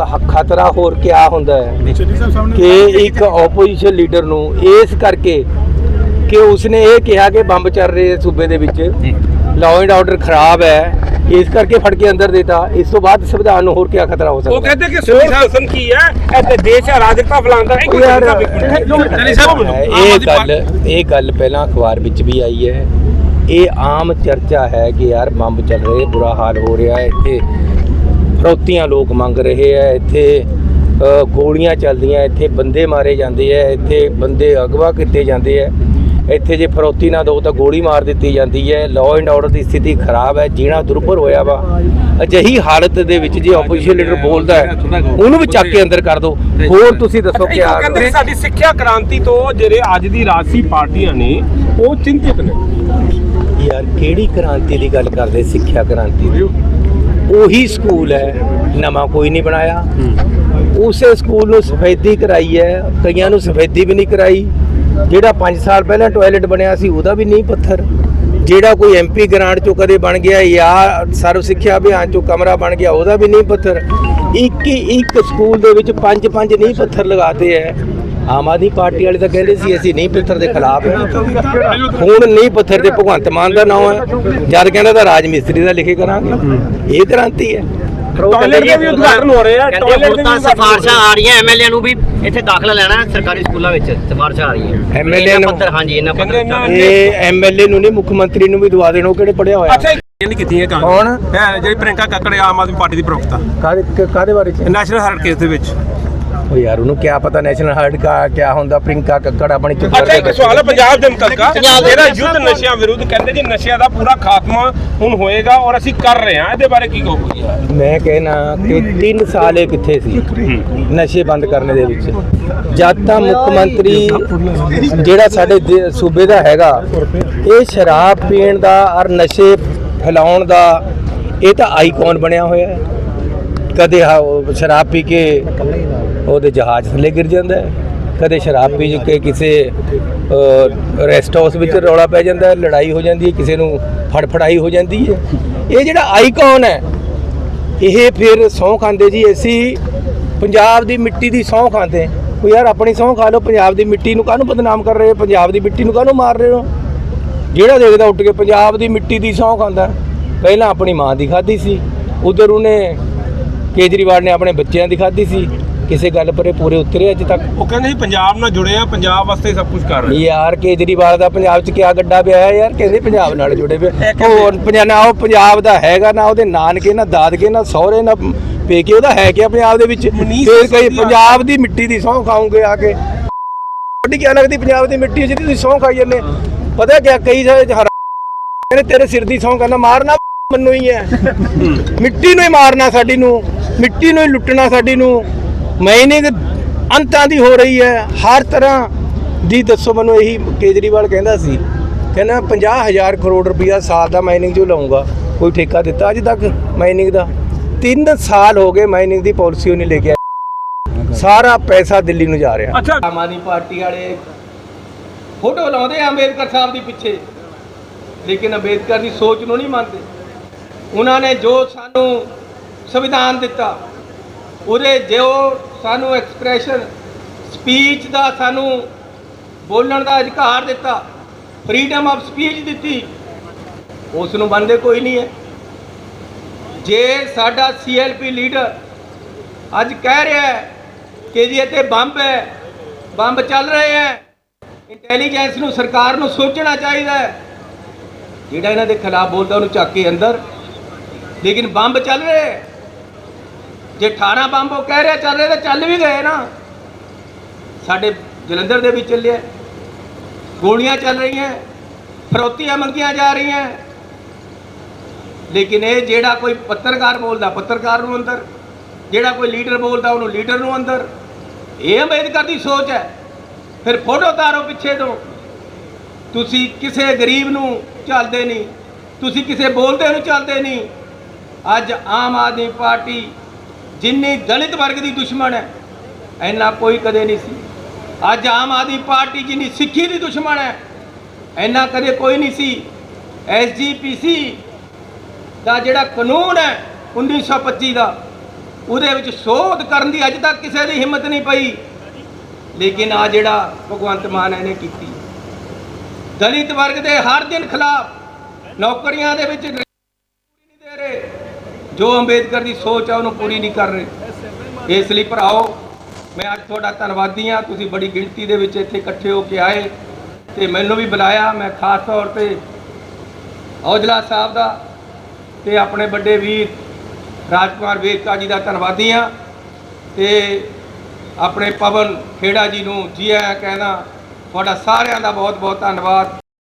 ਖਤਰਾ ਹੋਰ ਕਿਆ ਹੁੰਦਾ ਹੈ? ਕਿ ਇੱਕ ਆਪੋਜੀਸ਼ਨ ਲੀਡਰ ਨੂੰ ਇਸ ਕਰਕੇ ਕਿ ਉਸਨੇ ਇਹ ਕਿਹਾ ਕਿ ਬੰਬ ਚੱਲ ਰਹੇ ਸੂਬੇ ਦੇ ਵਿੱਚ। ਲਾਅ ਐਂਡ ਆਰਡਰ ਖਰਾਬ ਹੈ। ਇਸ ਕਰਕੇ ਫੜ ਕੇ ਅੰਦਰ ਦੇਤਾ। ਇਸ ਤੋਂ ਬਾਅਦ ਸੰਵਿਧਾਨ ਨੂੰ ਹੋਰ ਕਿਆ ਖਤਰਾ ਹੋ ਉਹ ਸਕਦਾ ਕਹਿੰਦੇ ਕਿ ਸ਼ਾਸਨ ਕੀ ਹੈ? ਇਹ ਤੇ ਦੇਸ਼ ਅਰਾਜਕਤਾ ਫੈਲਾਉਂਦਾ ਹੈ ਉਹ ਇਹ ਗੱਲ ਇਹ ਗੱਲ ਪਹਿਲਾਂ ਅਖਬਾਰ ਵਿੱਚ ਵੀ ਆਈ ਹੈ। ਇਹ ਆਮ ਚਰਚਾ ਹੈ ਕਿ ਯਾਰ ਬੰਬ ਚੱਲ ਰਹੇ ਬੁਰਾ ਹਾਲ ਹੋ ਰਿਹਾ ਹੈ। ਇੱਥੇ ਫਰੋਤੀਆਂ ਲੋਕ ਮੰਗ ਰਹੇ ਹੈ ਇੱਥੇ ਗੋਲੀਆਂ ਚੱਲਦੀਆਂ ਇੱਥੇ ਬੰਦੇ ਮਾਰੇ ਜਾਂਦੇ ਹੈ ਇੱਥੇ ਬੰਦੇ ਅਗਵਾ ਕੀਤੇ ਜਾਂਦੇ ਹੈ ਇੱਥੇ ਜੇ ਫਰੋਤੀ ਨਾ ਦੋ ਤਾਂ ਗੋਲੀ ਮਾਰ ਦਿੱਤੀ ਜਾਂਦੀ ਹੈ। ਲਾਅ ਐਂਡ ਆਰਡਰ ਦੀ ਸਥਿਤੀ ਖਰਾਬ ਹੈ ਜੀਣਾ ਦੁਰਭਰ ਹੋਇਆ ਵਾ। ਅਜਿਹੀ ਹਾਲਤ ਦੇ ਵਿੱਚ ਜੇ ਆਪੋਜੀਸ਼ਨ ਲੀਡਰ ਬੋਲਦਾ ਹੈ ਉਹਨੂੰ ਵੀ ਚੱਕ ਕੇ ਅੰਦਰ ਕਰ ਦਿਓ ਹੋਰ ਤੁਸੀਂ ਦੱਸੋ ਕਿ ਕਹਿੰਦੇ ਸਾਡੀ ਸਿੱਖਿਆ ਕ੍ਰਾਂਤੀ ਤੋਂ ਜਿਹੜੇ ਅੱਜ ਦੀ ਰਾਜਸੀ ਪਾਰਟੀਆਂ ਨੇ ਉਹ ਚਿੰਤਿਤ ਨੇ। ਯਾਰ ਕਿਹੜੀ ਕ੍ਰਾਂਤੀ ਦੀ ਗੱਲ ਕਰਦੇ ਸਿੱਖਿਆ ਕ੍ਰਾਂਤੀ ਦੀ? ਉਹੀ ਸਕੂਲ ਹੈ। ਨਵਾਂ ਕੋਈ ਨਹੀਂ ਬਣਾਇਆ। ਉਸੇ ਸਕੂਲ ਨੂੰ ਸਫੈਦੀ ਕਰਾਈ ਹੈ। ਕਈਆਂ ਨੂੰ ਸਫੈਦੀ ਵੀ ਨਹੀਂ ਕਰਾਈ। ਜਿਹੜਾ 5 ਸਾਲ ਪਹਿਲਾਂ ਟਾਇਲਟ ਬਣਿਆ ਸੀ, ਉਹਦਾ ਵੀ ਨਹੀਂ ਪੱਥਰ। ਜਿਹੜਾ ਕੋਈ ਐਮਪੀ ਗ੍ਰਾਂਟ ਚੋਂ ਕਦੇ ਬਣ ਗਿਆ, ਜਾਂ ਸਰਵ ਸਿੱਖਿਆ ਅਭਿਆਨ ਚੋਂ ਕਮਰਾ ਬਣ ਗਿਆ, ਉਹਦਾ ਵੀ ਨਹੀਂ ਪੱਥਰ। ਇੱਕ ਹੀ ਇੱਕ ਸਕੂਲ ਦੇ ਵਿੱਚ ਪੰਜ ਪੰਜ ਨਹੀਂ ਪੱਥਰ ਲਗਾਤੇ ਹੈ। ਆਮ ਆਦਮੀ ਪਾਰਟੀ ਵਾਲੇ ਤਾਂ ਕਹਿੰਦੇ ਸੀ ਅਸੀਂ ਨਹੀਂ ਪੱਥਰ ਦੇ ਖਿਲਾਫ ਹੈ। ਹੁਣ ਨਹੀਂ ਪੱਥਰ ਦੇ ਭਗਵੰਤ ਮਾਨ ਦਾ ਨਾਮ ਹੈ। ਜਦ ਕਹਿੰਦਾ ਤਾਂ ਰਾਜ ਮਿਸਤਰੀ ਦਾ ਲਿਖੇ ਕਰਾਂਗੇ। ਇਹ ਕ੍ਰਾਂਤੀ ਹੈ। ਟਾਇਲਟ ਦੇ ਵੀ ਉਦਘਾਟਨ ਹੋ ਰਹੇ ਆ ਟਾਇਲਟ ਦੇ ਵੀ ਸਿਫਾਰਸ਼ਾਂ ਆ ਰਹੀਆਂ ਐਮਐਲਏ ਨੂੰ ਵੀ ਇੱਥੇ ਦਾਖਲਾ ਲੈਣਾ ਹੈ ਸਰਕਾਰੀ ਸਕੂਲਾਂ ਵਿੱਚ ਸਿਫਾਰਸ਼ਾਂ ਆ ਰਹੀਆਂ। ਇਹਨਾਂ ਨੂੰ- ਪੱਤਰ ਹਾਂਜੀ ਇਹਨਾਂ ਪੱਤਰ ਇਹ ਐਮਐਲਏ ਨੂੰ ਨਹੀਂ ਮੁੱਖ ਮੰਤਰੀ ਨੂੰ ਵੀ ਦਵਾ ਦੇਣ ਉਹ ਕਿਹੜੇ ਪੜਿਆ ਹੋਇਆ? ਅੱਛਾ ਇਹ ਨਹੀਂ ਕੀਤੀ ਹੈ ਕੰਮ ਕੌਣ? ਹੈ ਜਿਹੜੀ ਪ੍ਰਿੰਕਾ ਕੱਕੜ ਹੈ ਆਮ ਆਦਮੀ ਪਾਰਟੀ ਦੀ ਪ੍ਰਵਕਤਾ ਕਾਦੇ ਕਾਦੇ ਬਾਰੇ ਚ? ਨੈਸ਼ਨਲ ਹੈਰਾਲਡ ਕੇਸ ਦੇ ਵਿੱਚ। ਉਹ ਯਾਰ ਉਹਨੂੰ ਕਿਆ ਪਤਾ ਨੈਸ਼ਨਲ ਹਾਰਟ ਕਾ ਕਿਆ ਹੁੰਦਾ ਪ੍ਰਿੰਕਾ ਕੱਕੜ ਆਪਣੀ ਚੁੱਪ ਅੱਛਾ ਇੱਕ ਸਵਾਲ ਹੈ ਪੰਜਾਬ ਦੇ। ਮੁਤਲਕਾ ਇਹਦਾ ਯੁੱਧ ਨਸ਼ਿਆਂ ਵਿਰੁੱਧ ਕਹਿੰਦੇ ਜੀ ਨਸ਼ਿਆਂ ਦਾ ਪੂਰਾ ਖਾਤਮਾ ਹੁਣ ਹੋਏਗਾ ਔਰ ਅਸੀਂ ਕਰ ਰਹੇ ਹਾਂ। ਇਹਦੇ ਬਾਰੇ ਕੀ ਕਹੋਗੇ? ਮੈਂ ਕਹਿਣਾ ਕਿ 3 ਸਾਲ ਇਹ ਕਿੱਥੇ ਸੀ? ਨਸ਼ੇ ਬੰਦ ਕਰਨ ਦੇ ਵਿੱਚ। ਜਦ ਤਾਂ ਮੁੱਖ ਮੰਤਰੀ ਜਿਹੜਾ ਸਾਡੇ ਸੂਬੇ ਦਾ ਹੈਗਾ ਇਹ ਸ਼ਰਾਬ ਪੀਣ ਦਾ ਔਰ ਨਸ਼ੇ ਫੈਲਾਉਣ ਦਾ ਇਹ ਤਾਂ ਆਈਕਨ ਬਣਿਆ ਹੋਇਆ ਹੈ। ਕਦੇ ਸ਼ਰਾਬ ਪੀ ਕੇ ਉਹਦੇ ਜਹਾਜ਼ ਥੱਲੇ ਗਿਰ ਜਾਂਦਾ ਹੈ। ਕਦੇ ਸ਼ਰਾਬ ਪੀ ਕੇ ਕਿਸੇ ਰੈਸਟ ਹਾਊਸ ਵਿੱਚ ਰੌਲਾ ਪੈ ਜਾਂਦਾ ਹੈ, ਲੜਾਈ ਹੋ ਜਾਂਦੀ ਹੈ, ਕਿਸੇ ਨੂੰ ਫੜਫੜਾਈ ਹੋ ਜਾਂਦੀ ਹੈ। ਇਹ ਜਿਹੜਾ ਆਈਕਨ ਹੈ, ਇਹ ਫਿਰ ਸਹੁੰ ਖਾਂਦੇ ਜੀ। ਅਸੀਂ ਪੰਜਾਬ ਦੀ ਮਿੱਟੀ ਦੀ ਸਹੁੰ ਖਾਂਦੇ ਉਹ ਯਾਰ ਆਪਣੀ ਸਹੁੰ ਖਾ ਲਓ, ਪੰਜਾਬ ਦੀ ਮਿੱਟੀ ਨੂੰ ਕਾਹਨੂੰ ਬਦਨਾਮ ਕਰ ਰਹੇ ਹੋ? ਪੰਜਾਬ ਦੀ ਮਿੱਟੀ ਨੂੰ ਕਾਹਨੂੰ ਮਾਰ ਰਹੇ ਹੋ? ਜਿਹੜਾ ਦੇਖਦਾ ਉੱਠ ਕੇ ਪੰਜਾਬ ਦੀ ਮਿੱਟੀ ਦੀ ਸਹੁੰ ਖਾਂਦਾ ਪਹਿਲਾਂ ਆਪਣੀ ਮਾਂ ਦੀ ਖਾਧੀ ਸੀ। ਉਧਰ ਉਹਨੇ ਕੇਜਰੀਵਾਲ ਨੇ ਆਪਣੇ ਬੱਚਿਆਂ ਦੀ ਖਾਧੀ ਸੀ। ਕਿਸੇ ਗੱਲ ਪਰੇ ਪੂਰੇ ਉਤਰੇ ਅੱਜ ਤੱਕ? ਉਹ ਕਹਿੰਦੇ ਜੀ ਪੰਜਾਬ ਨਾਲ ਜੁੜੇ ਆ ਪੰਜਾਬ ਵਾਸਤੇ ਸਭ ਕੁਝ ਕਰ ਰਹੇ ਯਾਰ ਕੇਜਰੀਵਾਲ ਦਾ ਪੰਜਾਬ 'ਚ ਕਿਆ ਗੱਡਾ ਪਿਆ ਹੈ ਯਾਰ? ਕਹਿੰਦੇ ਪੰਜਾਬ ਨਾਲ ਜੁੜੇ ਪਏ ਉਹ ਪੰਜਾਬ ਨਾ ਉਹ ਪੰਜਾਬ ਦਾ ਹੈਗਾ ਨਾ ਉਹਦੇ ਨਾਨਕੇ ਨਾ ਦਾਦਕੇ ਨਾ ਸਹੁਰੇ ਨਾ ਪੇਕੇ ਉਹਦਾ ਹੈ ਕਿਆ ਪੰਜਾਬ ਦੇ ਵਿੱਚ? ਫੇਰ ਕਈ। ਪੰਜਾਬ ਦੀ ਮਿੱਟੀ ਦੀ ਸਹੁੰ ਖਾਓਗੇ ਆ ਕੇ। ਤੁਹਾਡੀ ਕਿਆ ਲੱਗਦੀ ਪੰਜਾਬ ਦੀ ਮਿੱਟੀ ਜਿਹਦੀ ਤੁਸੀਂ ਸਹੁੰ ਖਾਈ ਜਾਂਦੇ ਪਤਾ ਕਿਆ ਕਈ ਸਾਰੇ ਹਰਾ ਕਹਿੰਦੇ ਤੇਰੇ ਸਿਰ ਦੀ ਸਹੁੰ ਕਹਿੰਦਾ ਮਾਰਨਾ ਮੈਨੂੰ ਹੀ। ਹੈ। ਮਿੱਟੀ ਨੂੰ ਹੀ ਮਾਰਨਾ ਸਾਡੀ ਨੂੰ। ਮਿੱਟੀ ਨੂੰ ਹੀ ਲੁੱਟਣਾ ਸਾਡੀ ਨੂੰ। ਮਾਈਨਿੰਗ ਅੰਤਾਂ ਦੀ ਹੋ ਰਹੀ ਹੈ। ਹਰ ਤਰ੍ਹਾਂ ਦੀ ਦੱਸੋ ਮੈਨੂੰ ਇਹੀ ਕੇਜਰੀਵਾਲ ਕਹਿੰਦਾ ਸੀ। ਕਹਿੰਦਾ 50000 ਕਰੋੜ ਰੁਪਇਆ ਸਾਲ ਦਾ ਮਾਈਨਿੰਗ ਜੋ ਲਾਉਂਗਾ ਕੋਈ ਠੇਕਾ ਦਿੱਤਾ ਅਜੇ ਤੱਕ ਮਾਈਨਿੰਗ ਦਾ? 3 ਸਾਲ ਹੋ ਗਏ ਮਾਈਨਿੰਗ ਦੀ ਪਾਲਿਸੀ ਉਹ ਨਹੀਂ ਲੈ ਕੇ ਆਇਆ ਸਾਰਾ ਪੈਸਾ ਦਿੱਲੀ ਨੂੰ ਜਾ ਰਿਹਾ। ਅੱਛਾ। ਆਮ ਆਦਮੀ ਪਾਰਟੀ ਵਾਲੇ ਫੋਟੋ ਲਾਉਂਦੇ ਆ ਅੰਬੇਦਕਰ ਸਾਹਿਬ ਦੀ ਪਿੱਛੇ। ਲੇਕਿਨ ਅੰਬੇਦਕਰ ਦੀ ਸੋਚ ਨੂੰ ਨਹੀਂ ਮੰਨਦੇ। ਉਹਨਾਂ ਨੇ ਜੋ ਸਾਨੂੰ ਸੰਵਿਧਾਨ ਦਿੱਤਾ ਉਹਦੇ ਜੋ ਸਾਨੂੰ ਐਕਸਪ੍ਰੈਸ਼ਨ ਸਪੀਚ ਦਾ ਸਾਨੂੰ ਬੋਲਣ ਦਾ ਅਧਿਕਾਰ ਦਿੱਤਾ। ਫਰੀडम ਆਫ ਸਪੀਚ ਦਿੱਤੀ। ਉਸ ਨੂੰ ਮੰਨਦੇ ਕੋਈ ਨਹੀਂ ਹੈ। ਜੇ ਸਾਡਾ ਸੀਐਲਪੀ ਲੀਡਰ ਅੱਜ ਕਹਿ ਰਿਹਾ ਹੈ ਕਿ ਜੀ ਇੱਥੇ ਬੰਬ ਹੈ, ਬੰਬ ਚੱਲ ਰਹੇ ਹੈ ਇੰਟੈਲੀਜੈਂਸ ਨੂੰ, ਸਰਕਾਰ ਨੂੰ ਸੋਚਣਾ ਚਾਹੀਦਾ ਹੈ। ਜਿਹੜਾ ਇਹਨਾਂ ਦੇ ਖਿਲਾਫ ਬੋਲਦਾ ਉਹਨੂੰ ਚੱਕ ਕੇ ਅੰਦਰ। ਲੇਕਿਨ ਬੰਬ ਚੱਲ ਰਹੇ ਹੈ। ਜੇ 18 ਬੰਬ ਉਹ ਕਹਿ ਰਿਹਾ, ਚੱਲ ਰਹੇ ਤਾਂ ਚੱਲ ਵੀ ਗਏ ਨਾ। ਸਾਡੇ ਜਲੰਧਰ ਦੇ ਵਿੱਚ ਚੱਲਿਆ। ਗੋਲੀਆਂ ਚੱਲ ਰਹੀਆਂ, ਫਰੋਤੀਆਂ ਮੰਗੀਆਂ ਜਾ ਰਹੀਆਂ। ਲੇਕਿਨ ਇਹ ਜਿਹੜਾ ਕੋਈ ਪੱਤਰਕਾਰ ਬੋਲਦਾ, ਪੱਤਰਕਾਰ ਨੂੰ ਅੰਦਰ, ਜਿਹੜਾ ਕੋਈ ਲੀਡਰ ਬੋਲਦਾ, ਉਹਨੂੰ ਲੀਡਰ ਨੂੰ ਅੰਦਰ। ਇਹ ਅੰਬੇਦਕਰ ਦੀ ਸੋਚ ਹੈ। ਫਿਰ ਫੋਟੋ ਤਾਰੋ ਪਿੱਛੇ ਤੋਂ। ਤੁਸੀਂ ਕਿਸੇ ਗਰੀਬ ਨੂੰ ਚੱਲਦੇ ਨਹੀਂ, ਤੁਸੀਂ ਕਿਸੇ ਬੋਲਦੇ ਨੂੰ ਚੱਲਦੇ ਨਹੀਂ। ਅੱਜ ਆਮ ਆਦਮੀ ਪਾਰਟੀ ਜਿੰਨੀ ਦਲਿਤ ਵਰਗ ਦੀ ਦੁਸ਼ਮਣ ਹੈ, ਇੰਨਾ ਕੋਈ ਕਦੇ ਨਹੀਂ ਸੀ। ਅੱਜ ਆਮ ਆਦਮੀ ਪਾਰਟੀ ਜਿੰਨੀ ਸਿੱਖੀ ਦੀ ਦੁਸ਼ਮਣ ਹੈ, ਇੰਨਾ ਕਦੇ ਕੋਈ ਨਹੀਂ ਸੀ। ਐਸਜੀਪੀਸੀ ਦਾ ਜਿਹੜਾ ਕਾਨੂੰਨ ਹੈ 1925 ਦਾ, ਉਹਦੇ ਵਿੱਚ ਸੋਧ ਕਰਨ ਦੀ ਅੱਜ ਤੱਕ ਕਿਸੇ ਦੀ ਹਿੰਮਤ ਨਹੀਂ ਪਈ। ਲੇਕਿਨ ਆ ਜਿਹੜਾ ਭਗਵੰਤ ਮਾਨ ਇਹਨੇ ਕੀਤੀ। ਦਲਿਤ ਵਰਗ ਦੇ ਹਰ ਦਿਨ ਖਿਲਾਫ ਨੌਕਰੀਆਂ ਦੇ ਵਿੱਚ ਜੋ ਅੰਬੇਦਕਰ ਦੀ ਸੋਚ ਆ, ਉਹਨੂੰ ਪੂਰੀ ਨਹੀਂ ਕਰ ਰਹੇ। ਇਸ ਲਈ ਭਰਾਓ, ਮੈਂ ਅੱਜ ਤੁਹਾਡਾ ਧੰਨਵਾਦੀ ਹਾਂ। ਤੁਸੀਂ ਬੜੀ ਗਿਣਤੀ ਦੇ ਵਿੱਚ ਇੱਥੇ ਇਕੱਠੇ ਹੋ ਕੇ ਆਏ ਤੇ ਮੈਨੂੰ ਵੀ ਬੁਲਾਇਆ। ਮੈਂ ਖਾਸ ਤੌਰ ਤੇ ਔਜਲਾ ਸਾਹਿਬ ਦਾ ਤੇ ਆਪਣੇ ਵੱਡੇ ਵੀਰ ਰਾਜਕੁਮਾਰ ਵੇਰਕਾ ਜੀ ਦਾ ਧੰਨਵਾਦੀ ਹਾਂ। ਤੇ ਆਪਣੇ ਪਵਨ ਖੇੜਾ ਜੀ ਨੂੰ ਜੀ ਆਇਆਂ ਕਹਿਣਾ, ਤੁਹਾਡਾ ਸਾਰਿਆਂ ਦਾ ਬਹੁਤ ਬਹੁਤ ਧੰਨਵਾਦ।